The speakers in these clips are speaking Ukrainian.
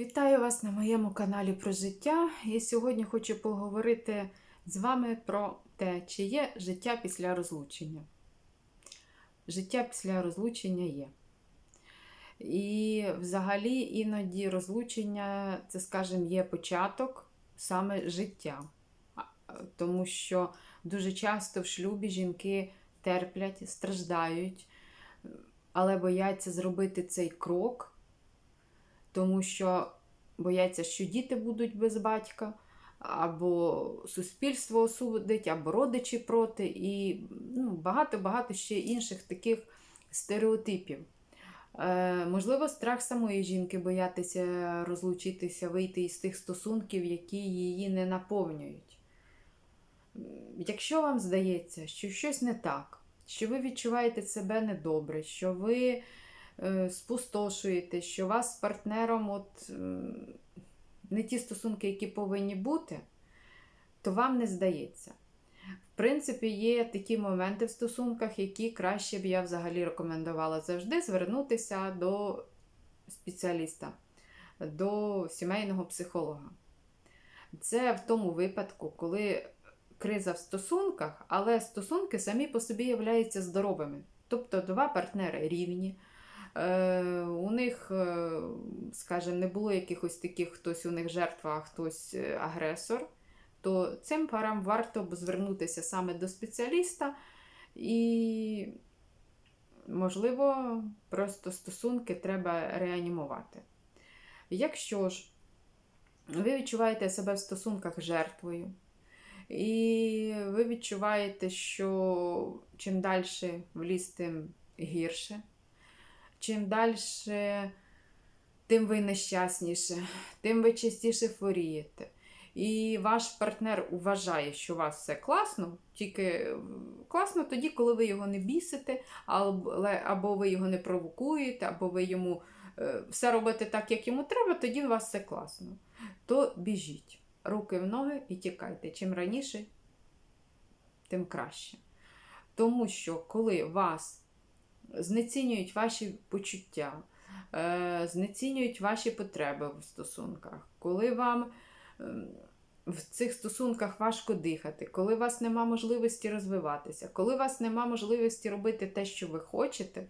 Вітаю вас на моєму каналі про життя. І сьогодні хочу поговорити з вами про те, чи є життя після розлучення. Життя після розлучення є. І взагалі іноді розлучення, це, скажімо, є початок саме життя. Тому що дуже часто в шлюбі жінки терплять, страждають, але бояться зробити цей крок тому що бояться, що діти будуть без батька, або суспільство осудить, або родичі проти, і ну, багато-багато ще інших таких стереотипів. Е, можливо, страх самої жінки боятися розлучитися, вийти із тих стосунків, які її не наповнюють. Якщо вам здається, що щось не так, що ви відчуваєте себе недобре, що ви спустошуєте, що у вас з партнером от, не ті стосунки, які повинні бути, то вам не здається. В принципі, є такі моменти в стосунках, які краще б я взагалі рекомендувала завжди звернутися до спеціаліста, до сімейного психолога. Це в тому випадку, коли криза в стосунках, але стосунки самі по собі являються здоровими. Тобто два партнери рівні. Е, у них, е, скажімо, не було якихось таких, хтось у них жертва, а хтось е, агресор, то цим парам варто б звернутися саме до спеціаліста і, можливо, просто стосунки треба реанімувати. Якщо ж ви відчуваєте себе в стосунках жертвою, і ви відчуваєте, що чим далі в ліс, тим гірше, чим далі, тим ви нещасніше, тим ви частіше хворієте. І ваш партнер вважає, що у вас все класно, тільки класно тоді, коли ви його не бісите, або ви його не провокуєте, або ви йому е, все робите так, як йому треба, тоді у вас все класно. То біжіть, руки в ноги і тікайте. Чим раніше, тим краще. Тому що коли вас знецінюють ваші почуття, е, знецінюють ваші потреби в стосунках, коли вам ем, в цих стосунках важко дихати, коли у вас нема можливості розвиватися, коли у вас нема можливості робити те, що ви хочете,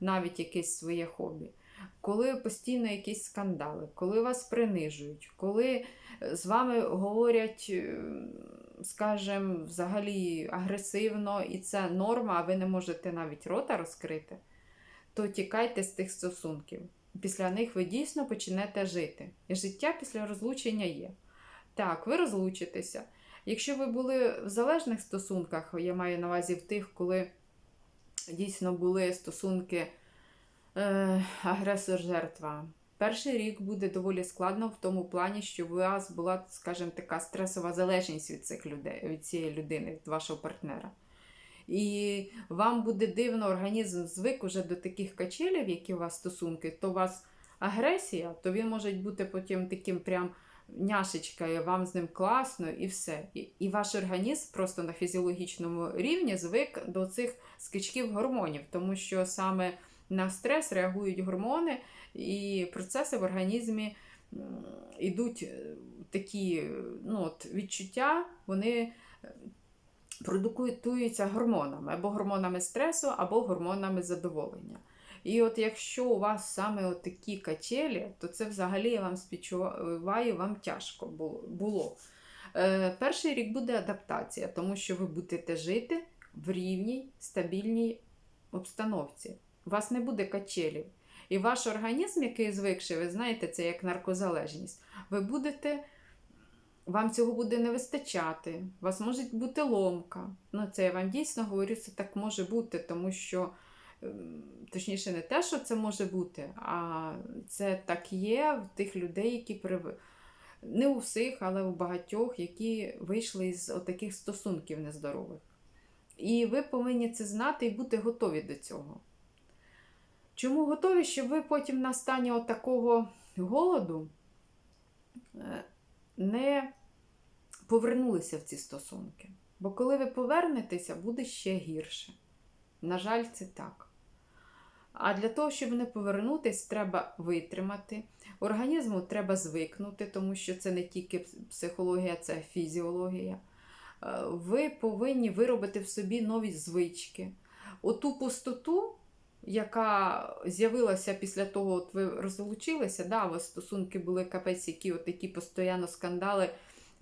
навіть якесь своє хобі, коли постійно якісь скандали, коли вас принижують, коли з вами говорять, е, скажімо, взагалі агресивно, і це норма, а ви не можете навіть рота розкрити, то тікайте з тих стосунків. Після них ви дійсно почнете жити. І життя після розлучення є. Так, ви розлучитеся. Якщо ви були в залежних стосунках, я маю на увазі в тих, коли дійсно були стосунки е, агресор-жертва. Перший рік буде доволі складно в тому плані, що у вас була, скажімо, така стресова залежність від цих людей, від цієї людини, від вашого партнера. І вам буде дивно, організм звик уже до таких качелів, які у вас стосунки, то у вас агресія, то він може бути потім таким прям няшечкою, вам з ним класно і все. І, і ваш організм просто на фізіологічному рівні звик до цих скачків гормонів, тому що саме на стрес реагують гормони, і процеси в організмі м, ідуть е, такі ну, от, відчуття, вони е, продукуються гормонами, або гормонами стресу, або гормонами задоволення. І от якщо у вас саме от такі качелі, то це взагалі я вам співчуваю, вам тяжко було. Е, перший рік буде адаптація, тому що ви будете жити в рівній, стабільній обстановці. У вас не буде качелів. І ваш організм, який звикший, ви знаєте, це як наркозалежність, ви будете, вам цього буде не вистачати, у вас може бути ломка. Ну, це я вам дійсно говорю, це так може бути, тому що, ем, точніше, не те, що це може бути, а це так є в тих людей, які прив... не у всіх, але у багатьох, які вийшли з таких стосунків нездорових. І ви повинні це знати і бути готові до цього. Чому готові, щоб ви потім на стані такого голоду е, не повернулися в ці стосунки? Бо коли ви повернетеся, буде ще гірше. На жаль, це так. А для того, щоб не повернутись, треба витримати. Організму треба звикнути, тому що це не тільки психологія, це фізіологія. Е, Ви повинні виробити в собі нові звички. Оту пустоту, яка з'явилася після того, от ви розлучилися, да, у вас стосунки були капець, які от такі постійно скандали,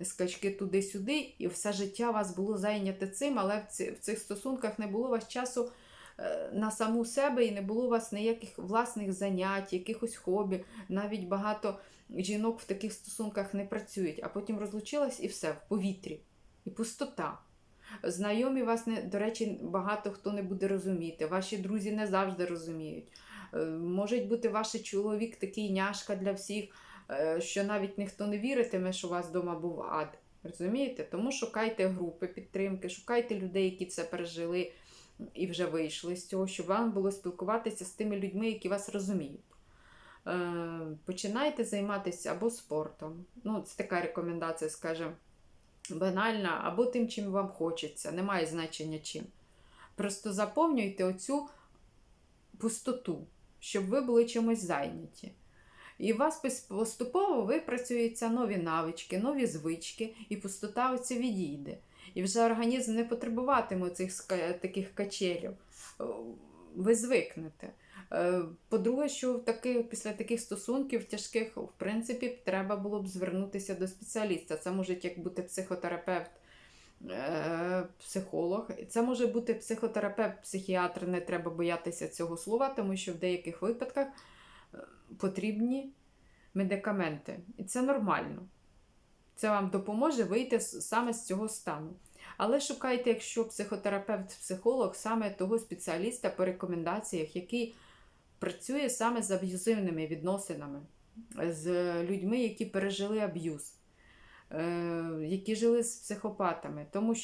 скачки туди-сюди, і все життя вас було зайняте цим, але в, цих стосунках не було вас часу е, на саму себе і не було у вас ніяких власних занять, якихось хобі. Навіть багато жінок в таких стосунках не працюють, а потім розлучилась і все в повітрі. І пустота. Знайомі вас не, до речі, багато хто не буде розуміти. Ваші друзі не завжди розуміють. Е, Може бути ваш чоловік такий няшка для всіх, е, що навіть ніхто не віритиме, що у вас вдома був ад. Розумієте? Тому шукайте групи підтримки, шукайте людей, які це пережили і вже вийшли з цього, щоб вам було спілкуватися з тими людьми, які вас розуміють. Е, Починайте займатися або спортом. Ну, це така рекомендація, скажімо, банальна, або тим, чим вам хочеться, немає значення чим. Просто заповнюйте оцю пустоту, щоб ви були чимось зайняті. І у вас поступово випрацюються нові навички, нові звички, і пустота оця відійде. І вже організм не потребуватиме цих таких качелів. Ви звикнете. Е, По-друге, що таки, після таких стосунків тяжких, в принципі, треба було б звернутися до спеціаліста. Це може як бути психотерапевт, е, психолог. Це може бути психотерапевт, психіатр, не треба боятися цього слова, тому що в деяких випадках е, потрібні медикаменти. І це нормально. Це вам допоможе вийти саме з цього стану. Але шукайте, якщо психотерапевт, психолог, саме того спеціаліста по рекомендаціях, який працює саме з аб'юзивними відносинами, з людьми, які пережили аб'юз, е, які жили з психопатами. Тому що